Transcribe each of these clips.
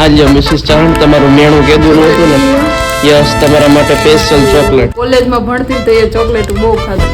આ લ્યો મિસિસ ચાહણ તમારું મેણું કેદું નહોતું ને યસ તમારા માટે સ્પેશિયલ ચોકલેટ કોલેજમાં ભણતી તો એ ચોકલેટ બહુ ખાધી.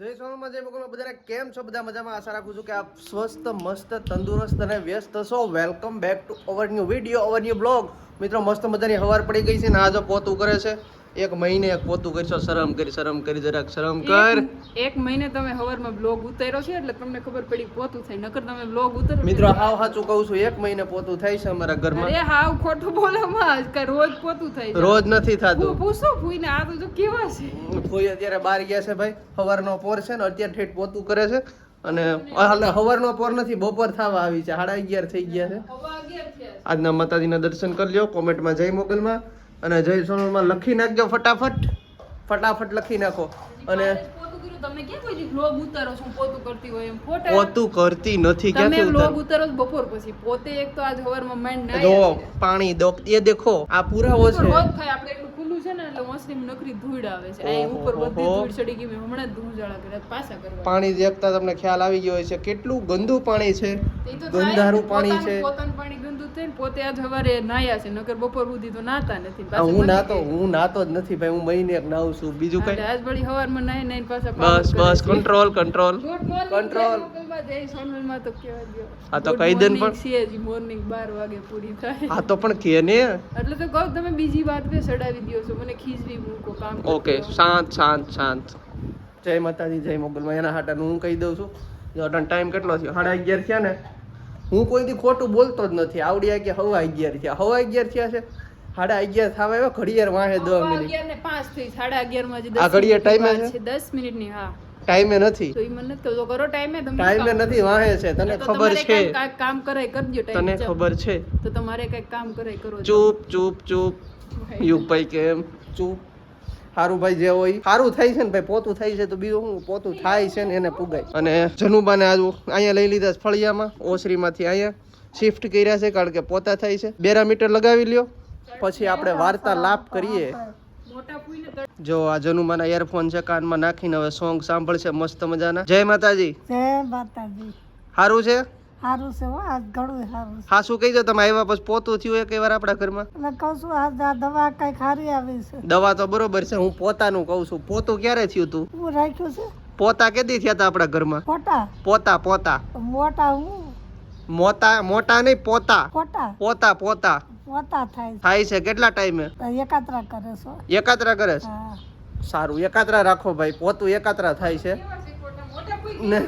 જય સોનલમાં જય બધાને કેમ છો? બધા મજામાં? આશા રાખું છું કે આપ સ્વસ્થ મસ્ત તંદુરસ્ત અને વ્યસ્ત છો. Welcome back to our new video our new blog મિત્રો મસ્ત મજાની હવાર પડી ગઈ છે ને આ જો પોતું કરે છે. એક મહિને એક પોતું કરશો શરમ કરી શરમ કરી જરાક શરમ કર. એક- મહિને તમે હવારમાં બ્લોગ ઉતાર્યો છે એટલે તમને ખબર પડી પોતું થાય. નકર તમે બ્લોગ ઉતારો મિત્રો હાવ સાચું કહું છું એક મહિને પોતું થાય છે અમારા ઘરમાં. અરે હાવ ખોટું બોલો માં કે રોજ પોતું થાય. રોજ નથી થતું. પૂછો ફૂઈને આ તો જો કેવા છે? ફૂઈ અત્યારે બહાર ગયા છે ભાઈ સવારનો પોર છે ને અત્યારે ઠેઠ પોતું કરે છે. અને એટલે સવારનો પોર નથી બપોર થવા આવી છે સાડા અગિયાર થઈ ગયા છે. આજના માતાજીના દર્શન કરી લ્યો કોમેન્ટમાં જય મોગલમાં. અને જય સોનલમાં લખી નાખજો ફટાફટ. ફટાફટ લખી નાખો. અને પોતું કરતી નથી. ક્યાંથી vlog ઉતારો બપોર પછી. પોતે એક તો આજ હવારમાં માંડ ના જો પાણી દો. એ દેખો આ પુરાવો છે. ખુલ્લું છે ને એટલે મસ્તી નકરી ધૂળ આવે છે. આ ઉપર બધી ધૂળ ચડી ગઈ મેં હમણાં જ ધૂળઝાળા કરે પાછા કરવા પાણી દેખતા તમને ખ્યાલ આવી ગયો હશે કેટલું ગંદુ પાણી છે. ગંધારું પાણી છે. પોતાનું પાણી ગંદુ થાય ને પોતે આજ સવારે નાહ્યા છે નકર બપોર સુધી તો નાતા નથી હું નાતો હું નાતો જ નથી ભાઈ હું મહિને એક નાવું છું બીજું કઈ આજ બળી સવારમાં નાય નાય પાછા બસ બસ કંટ્રોલ કંટ્રોલ કંટ્રોલ જય સોનલમાં તો તો કહી દે પણ. છે હજી 12 વાગે પૂરી થાય. આ તો પણ કે ને. એટલે તો કહું તમે બીજી વાત પે સડાવી દ્યો છો મને ખીજવી મૂકો કામ ઓકે શાંત શાંત શાંત. જય માતાજી જય મોગલમાં. એના હાટાનું હું કહી દઉં છું. જો ટાઈમ કેટલો થયો? સાડા અગિયાર થયા ને. હું કોઈથી ખોટું બોલતો જ નથી. આવડ્યા કે હવા અગિયાર થયા. હવા અગિયાર થયા છે. સાડા અગિયાર થવા આવ્યો ઘડિયાળ વાહે દસ મિનિટ. ને પાંચ થઈ સાડા અગિયારમાં આ દસ છે? દસ મિનિટની હા. ટાઈમે નથી. તો મને તો કરો ટાઈમે તમને ટાઈમે નથી વાહે છે તને ખબર છે. કામ કરાય કરજો તને ખબર છે. તો તમારે કઈ કામ કરાય કરો ચૂપ ચૂપ ચૂપ. યુગભાઈ કેમ? ચૂપ. સારું ભાઈ જે હોય સારું થાય છે ને ભાઈ પોતું થાય છે તો બીજું શું? પોતું થાય છે ને એને પુગાય. અને જનુબાને આજુ અહીંયા લઈ લીધા ફળિયામાં ઓસરીમાંથી અહીંયા શિફ્ટ કર્યા છે કારણ કે પોતા થાય છે. બેરા મીટર લગાવી લ્યો. પછી આપણે વાર્તાલાપ કરીએ. જો આ જનુમાના ઇયરફોન છે કાનમાં નાખીને હવે સોંગ સાંભળશે મસ્ત મજાના. જય માતાજી. જય માતાજી. સારું છે? સારું છે આજ ઘણું સારું હા શું કહી તમે આવ્યા પછી પોતું થયું એક વાર આપણા ઘરમાં? એટલે કહું છું આ દવા કઈ ખારી આવી છે. દવા તો બરોબર છે હું પોતાનું કહું છું. પોતું ક્યારે થયું તું? હું રાખ્યું છે? પોતા કેદી થયા હતા આપણા ઘરમાં? ખોટા પોતા પોતા. મોટા હું? મોતા મોટા નહીં પોતા. પોતા પોતા. મોટા થાય થાય છે કેટલા ટાઈમે? એકાત્રા કરે છો. એકાત્રા કરે છે? હા. સારું એકાત્રા રાખો ભાઈ પોતું એકાત્રા થાય છે. ને?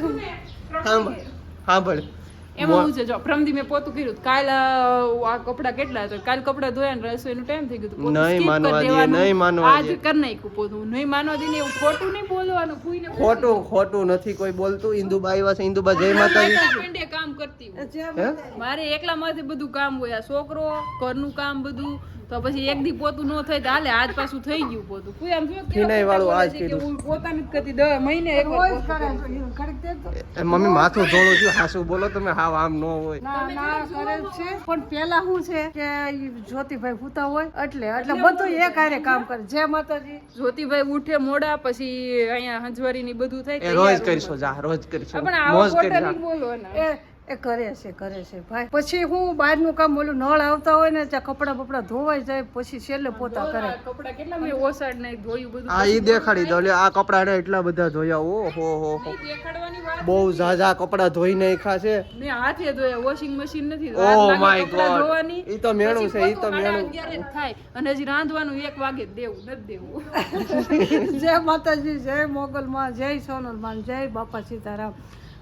સાંભળ સાંભળ. એમાં હું છે જો પ્રમદી મેં પોતું કર્યું કાલ આ કપડા કેટલા હતા? કાલ કપડા ધોયા ને રસોઈનો ટાઈમ થઈ ગયો તો નહીં માનવા દે, નહીં માનવા આજ કર નાખ્યું પોતું. નહીં માનવા દે ને એવું ખોટું નહીં બોલવાનું ફૂઈને ખોટું ખોટું નથી કોઈ બોલતું. ઇન્દુબા આવ્યા છે ઇન્દુબા જય માતાજી. કામ કરતી મારે એકલા માંથી બધું કામ હોય આ છોકરો ઘરનું કામ બધું તો પછી એક દી પોતું ન થાય તો હાલે આજ પાછું થઈ ગયું પોતું. કોઈ આમ ફિનાઈ વાળું આજ. હું પોતાનું જ કરતી દર મહિને એક વાર. એ મમ્મી માથું ધોળું છું હાસુ બોલો તમે હાવ આમ ન હોય. ના ના કરે છે. પણ પેલા શું છે કે જ્યોતિભાઈ હુતા હોય એટલે એટલે બધું એક હારે કામ કરે. જે માતાજી. જ્યોતિભાઈ ઉઠે મોડા પછી અહીંયા હંજવારી ની બધું થાય રોજ કરીશું જા રોજ કરીશું. પણ આવો મોજ કરી ખોટા જા. નહીં બોલવાના. એ એ કરે છે કરે છે. ભાઈ પછી હું બહારનું કામ ઓલું નળ આવતા હોય ને ત્યાં કપડાં બપડા ધોવાઈ જાય પછી છેલ્લે પોતા કરે. કપડા કેટલા મેં ઓસાડ ને ધોયું બધું. આ ઈ દેખાડી દો આ કપડા ને એટલા બધા ધોયા ઓ હો હો હો. બહુ ઝાઝા કપડા ધોઈ નાખ્યા છે. મેં હાથે ધોયા વોશિંગ મશીન નથી. ઓ માય ગોડ ધોવાની ઈ તો મેણું છે ઈ તો મેણું થાય? અને હજી રાંધવાનું એક વાગે દેવું નથી દેવું. જય માતાજી જય મોગલમાં જય સોનલ માન જય બાપા સીતારામ.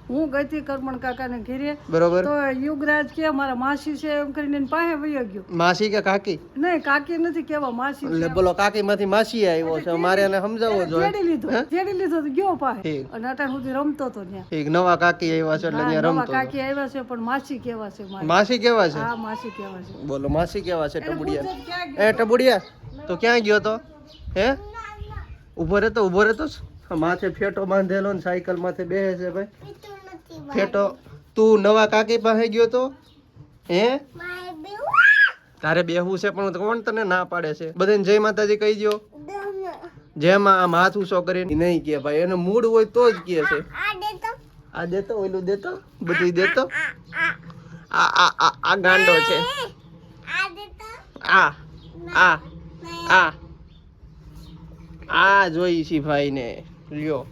હું ગઈ હતી કરમણ કાકાને ઘેરે. બરોબર. તો યુગરાજ કે મારા માસી છે એમ કરીને પાસે વયો ગયો. માસી કે કાકી? નહીં કાકી નથી કેવા માસી એટલે બોલો કાકી માંથી માસી આવ્યો છે મારે એને સમજાવવો જોઈએ. જેડી લીધો જેડી લીધો તો ગયો પાસે. અને અટાણ સુધી રમતો તો ત્યાં. એક નવા કાકી આવ્યા છે એટલે ત્યાં નવા રમતો કાકી આવ્યા છે પણ માસી કેવા છે માસી કેવા છે? હા માસી કેવા છે. બોલો માસી કેવા છે ટબુડિયા? એ ટબુડિયા તો ક્યાં ગયો તો? હે? ઊભો રહેતો ઊભો રહેતો માથે ફેટો બાંધેલો ને સાયકલ માથે બેસે છે ભાઈ. ફેટો તું નવા કાકી પાસે ગયો તો? હે? તારે બેહવું છે પણ કોણ તને ના પાડે છે? બધાને જય માતાજી કહી દો જેમાં આમ હાથ ઉછો કરીને. નહીં કે ભાઈ એનો મૂડ હોય તો જ કે છે. આ દેતો. ઓલું દેતો? બધું દેતો? આ આ આ. આ ગાંડો છે. આ આ આ આ. જોઈ છે ભાઈ ને લ્યો.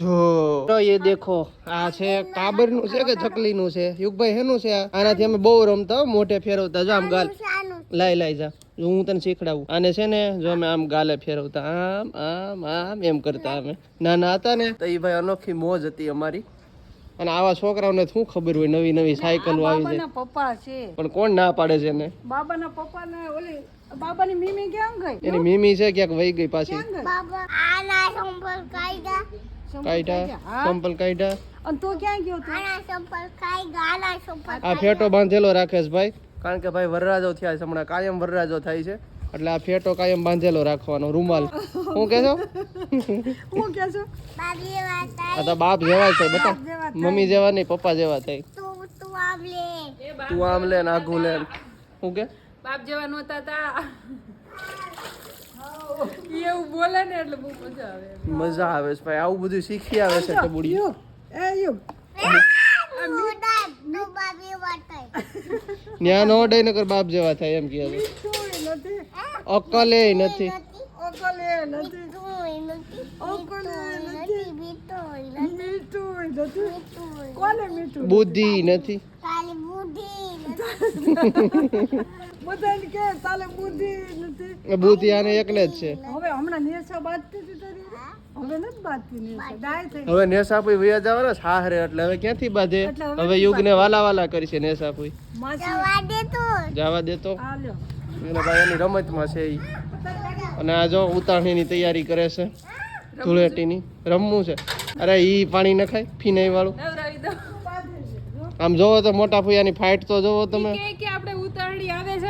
જો. તો એ દેખો આ છે કાબરનું છે કે ચકલી નું છે? યુગભાઈ હેનું છે? આનાથી અમે બહુ રમતા મોટે મોઢે ફેરવતા. જો આમ ગાલ. લાઈ લાઈ જા. જો હું તને શીખડાવું. આને છે ને જો અમે આમ ગાલે ફેરવતા. આમ આમ આમ એમ કરતા અમે. નાના હતા ને તો એ ભાઈ અનોખી મોજ હતી અમારી. અને આવા છોકરાઓને શું ખબર હોય નવી નવી સાયકલો આવી જાય. પપ્પા છે. પણ કોણ ના પાડે છે ને બાબાના પપ્પા ને ઓલી બાબાની મીમી ક્યાં ગઈ? એની મીમી છે ક્યાંક વહી ગઈ પાછી. ક્યાં ગઈ? કાઢ્યા સંપલ કાઢ્યા અને તું ક્યાં ગયો તો? આ ફેટો બાંધેલો રાખેશ ભાઈ. કારણ કે ભાઈ વરરાજો થયા છે હમણાં કાયમ વરરાજો થાય છે. એટલે આ ફેટો કાયમ બાંધેલો રાખવાનો રૂમાલ. શું કે છો? હું કે છો? આ તો બાપ જેવા છે બેટા મમ્મી જેવા નહીં પપ્પા જેવા થાય. તું આમ લે. ને આઘું લે. ને. શું કે? બાપ જેવા નહોતા તા. એવું બોલે ને એટલે બહુ મજા આવે. મજા આવે છે ભાઈ. આવું બધું શીખી આવે છે તો યુગ એ યુગ ન્યા નો નકર બાપ જેવા થાય એમ કહે છે. નથી. અકલે નથી. ઓકલે નથી. ઓકલે નથી. મીઠું મીઠું બુદ્ધિ નથી. બધાને કે તાલે બુદ્ધિ નથી બુદ્ધિ આને એકલે જ છે. હવે હમણાં નેસા બાંધતી હતી તારી હવે નથી બાંધતી નેસા ડાય થઈ હવે નેસાપુઈ વયા જવાના સાહરે એટલે. હવે ક્યાંથી બાંધે? હવે યુગને વાલા વાલા કરશે નેસાપુઈ માસી જવા દે તો. આ લ્યો. એને ભાઈ એની રમતમાં છે ઈ. અને આ જો ઉતારણીની તૈયારી કરે છે ધૂળેટીની. રમવું છે. અરે ઈ પાણી નખાય ફીનાઈ વાળું આમ જોવો તો મોટા ફુયાની ફાઇટ તો જોવો તમે.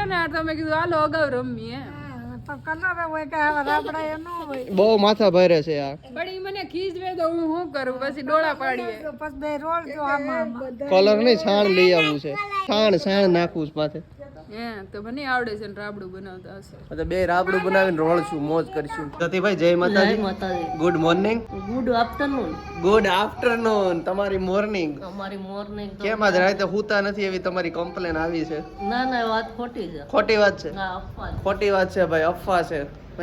કે કે આપણે ઉતાવળી આવે છે ને તો મેં કીધું હાલો અગાઉ રમીએ આવા બહુ માથા ભરે છે આ. પણ ઈ મને ખીજવે તો હું શું કરું? પછી ડોળા પાડીએ. પછી બે આમાં. કલર નહીં છાણ લઈ આવવું છે. છાણ છાણ નાખવું છે માથે. હે તો આવડે છે ને રાબડું બનાવતા હશે. એટલે બે રાબડું બનાવીને રોળશું મોજ કરીશું. સતીભાઈ જય માતાજી. Good morning good afternoon good afternoon તમારી મોર્નિંગ અમારી મોર્નિંગ કેમ આજ રાતે હુતા નથી એવી તમારી કમ્પ્લેન આવી છે? ના ના વાત ખોટી છે. ખોટી વાત છે? ના અફવા ખોટી વાત છે ભાઈ અફવા છે.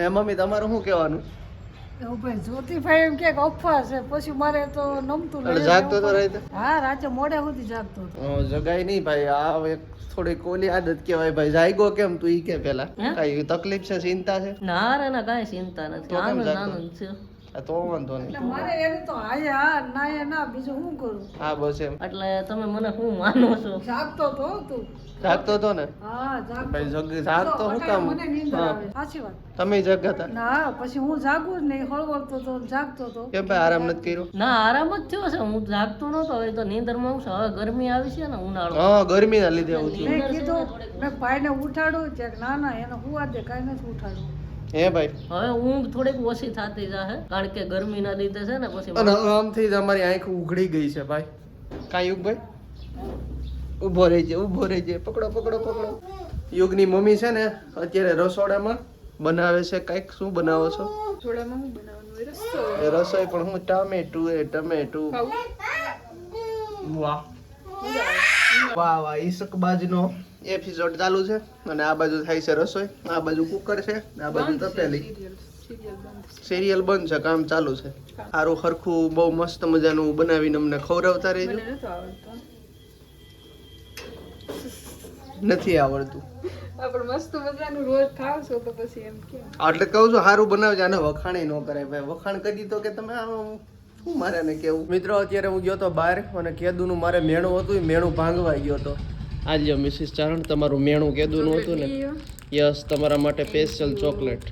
મમ્મી તમારું શું કહેવાનું? ભાઈ જ્યોતિભાઈ એમ કે અફવા છે પછી મારે તો નમતું જાગતો તો રાતે? હા રાતે મોડે સુધી જાગતો જગાય નહીં ભાઈ આ એક થોડી કોલી આદત કહેવાય ભાઈ જાગ્યો કેમ તું ઈ કે પેલા? કઈ તકલીફ છે ચિંતા છે? ના ના કાંઈ ચિંતા નથી. આનંદ આનંદ છે. તો વાંધો નહીં. એટલે મારે એને તો આયા ના એ ના બીજું શું કરું? હા બસ એમ. એટલે તમે મને શું માનો છો? જાગતો તો તું. જાગતો તો ને? હા જાગતો. ભાઈ જાગતો હું કામ? મને નીંદર આવે. સાચી વાત. તમે જગાતા ના પછી હું જાગું જ નહીં. હળવળતો તો જાગતો તો. કે ભાઈ આરામ નથી કર્યો? ના આરામ જ થયો છે. હું જાગતો નતો. હવે તો નીંદરમાં હું છું. હવે ગરમી આવી છે ને ઉનાળો. હા ગરમી ના લીધે આવું મેં કીધું મેં ભાઈને ઉઠાડું ના ના એને હું આજે કાંઈ નથી ઉઠાડું હે ભાઈ? હવે ઊંઘ થોડીક ઓછી થતી જાહે કારણ કે ગરમીના લીધે છે ને પછી અને આમથી જ અમારી આંખ ઉઘડી ગઈ છે ભાઈ. કાંઈ યુગ ભાઈ? ઊભો રહી છે ઊભો રહી છે પકડો પકડો પકડો. યુગની મમ્મી છે ને અત્યારે રસોડામાં બનાવે છે કંઈક. શું બનાવો છો? રસોઈ. પણ હું ટામેટું એ ટમેટું. વાહ વાહ વાહ ઈસકબાજનો એપિસોડ ચાલુ છે અને આ બાજુ થાય છે રસોઈ. આ બાજુ કુકર છે આ બાજુ તપેલી. સિરિયલ બંધ છે. કામ ચાલુ છે. સારું ખરખું બહુ મસ્ત મજાનું બનાવીને અમને ખવડાવતા રહેજો. નથી આવડતું. આ મસ્ત મજાનું રોજ ખાવશો તો પછી એમ કેમ? એટલે કહું છું સારું બનાવજો આને વખાણે ન કરાય. ભાઈ વખાણ કરી તો કે તમે શું મારે ને કેવું? મિત્રો અત્યારે હું ગયો તો બહાર અને કેદુનું મારે મેણું હતું એ મેણું ભાંગવાઈ ગયો હતો આ લ્યો મિસિસ ચારણ તમારું મેણું કેદુનું હતું ને? યસ તમારા માટે સ્પેશિયલ ચોકલેટ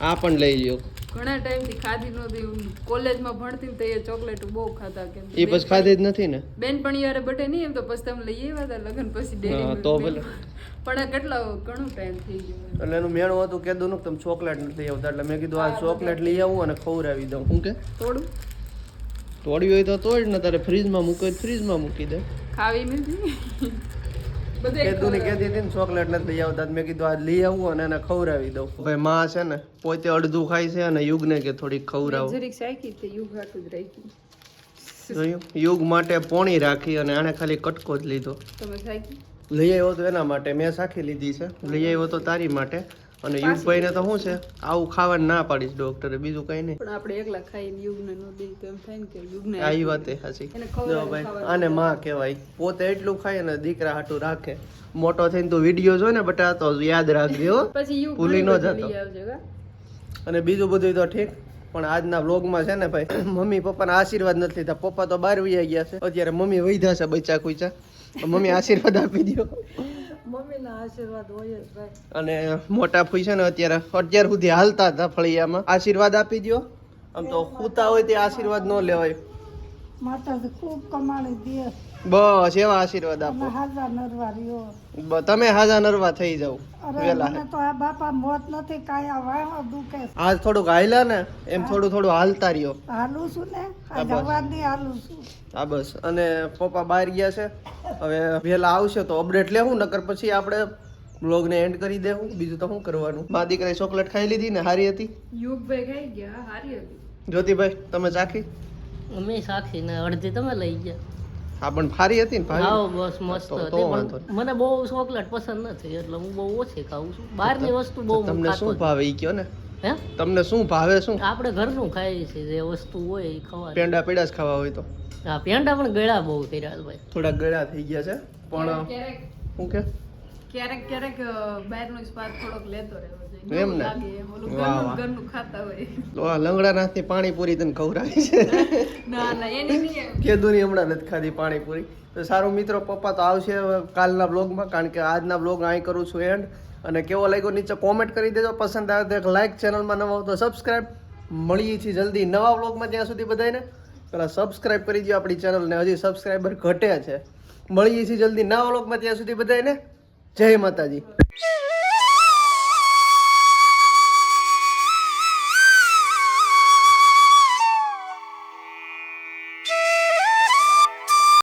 આ પણ લઈ લ્યો. ઘણા ટાઈમથી ખાધી નહોતી કોલેજમાં ભણતી તો એ ચોકલેટ બહુ ખાતા કેમ એ પછી ખાધી જ નથી ને? બેન પણ યાર બટે નહીં એમ તો પછી તમે લઈ આવ્યા હતા લગન પછી ડેરી હા, તો ભલે. પણ આ કેટલા ઘણો ટાઈમ થઈ ગયો એટલે એનું મેણું હતું કેદુનું કે તમે ચોકલેટ નથી આવતા. એટલે મેં કીધું આ ચોકલેટ લઈ આવું અને ખવડાવી દઉં. શું કે? થોડું? તોડ્યું હોય તો તોડ ને તારે ફ્રીજમાં મૂકે ફ્રીજમાં મૂકી દે. ખાવી નથી. કહેતી હતી ને ચોકલેટ નથી લઈ આવતા મેં કીધું આ લઈ આવું અને એને ખવડાવી દઉં. ભાઈ માં છે ને પોતે અડધું ખાય છે અને યુગને કે થોડીક ખવડાવું. જરીક સાયકી તે યુગ હાટું જ રાખી. યુગ માટે પોણી રાખી અને આને ખાલી કટકો જ લીધો. તમે લઈ આવ્યો તો એના માટે? મેં સાખી લીધી છે. લઈ આવ્યો તો તારી માટે. અને યુગભાઈને તો શું છે? આવું ખાવાનું ના પાડીશ ડોક્ટરે બીજું કઈ નહીં. પણ આપણે એકલા ખાઈને યુગને ન દઈ તો એમ થાય ને કે યુગને આ વાત એ સાચી જો ભાઈ. આને માં કહેવાય. પોતે એટલું ખાય ને દીકરા હાટું રાખે. મોટો થઈને તું વીડિયો જો ને બટા તો યાદ રાખજો પછી યુગ ભૂલી ન જતો. અને બીજું બધું તો ઠીક પણ આજના વ્લોગમાં છે ને ભાઈ મમ્મી પપ્પાના આશીર્વાદ નથી લીધા પપ્પા તો બહાર વહી ગયા છે. અત્યારે મમ્મી વૈધા છે બચ્ચા કુચા મમ્મી આશીર્વાદ આપી દો મમ્મીના આશીર્વાદ હોય અને મોટા ફૂઈ છે ને અત્યારે અત્યાર સુધી હાલતા હતા ફળિયામાં. આશીર્વાદ આપી દો આમ તો ખૂતા હોય તે આશીર્વાદ ન લેવાય. માતાજી ખૂબ કમાણી દે. બસ એવા આશીર્વાદ આપો. હાજર નરવા રહ્યો. તમે હાજા નરવા થઈ જાવ વેલા. તો આ બાપા મોત નથી કાયા વાહ દુખે આજ થોડુંક હાલ્યા ને એમ થોડું થોડું હાલતા રહ્યો. હાલું છું ને? જવાની હાલું છું. હા બસ. અને પપ્પા બહાર ગયા છે. હવે વહેલા આવશે તો અપડેટ લેવું નકર પછી આપણે બ્લોગને એન્ડ કરી દેવું. બીજું તો શું કરવાનું? મા દીકરાએ ચોકલેટ ખાઈ લીધી ને હારી હતી? યુગભાઈ ખાઈ ગયા હારી હતી. જ્યોતિભાઈ તમે ચાખી? અમે સાક્ષી ને અડધી તમે લઈ ગયા. હા પણ ફારી હતી ને ભારી. હા બસ મસ્ત હતી. મને બહુ ચોકલેટ પસંદ નથી એટલે હું બહુ ઓછી ખાઉં છું. બહારની વસ્તુ બહુ તમને શું. ભાવે ઈ કયો ને? હે? તમને શું ભાવે શું? આપણે ઘરનું ખાઈએ છીએ જે વસ્તુ હોય એ ખાવા પેંડા પેડા જ ખાવા હોય તો. હા પેંડા પણ ગળા બહુ કર્યા ભાઈ. થોડા ગળા થઈ ગયા છે. પણ ઓકે શું કે? ક્યારેક ક્યારેક બહારનો સ્વાદ થોડોક લેતો રહેવો જોઈએ. એમ ને? ઘરનું ખાતા હોય. લંગડા પાણીપુરી તને ખવડાવી છે? ના ના એની નહીં કેદુની હમણાં નથી ખાધી પાણીપુરી. તો સારું મિત્રો પપ્પા તો આવશે કાલના બ્લોગમાં કારણ કે આજના બ્લોગ અહીં કરું છું એન્ડ અને કેવો લાગ્યો નીચે કોમેન્ટ કરી દેજો. પસંદ આવે તો એક લાઇક ચેનલમાં નવા તો સબસ્ક્રાઈબ મળીએ છીએ જલ્દી નવા બ્લોગમાં ત્યાં સુધી બધાને પેલા સબસ્ક્રાઈબ કરી દો આપણી ચેનલને હજી સબસ્ક્રાઈબર ઘટે છે. મળીએ છીએ જલ્દી નવા બ્લોગમાં ત્યાં સુધી બધાને જય માતાજી.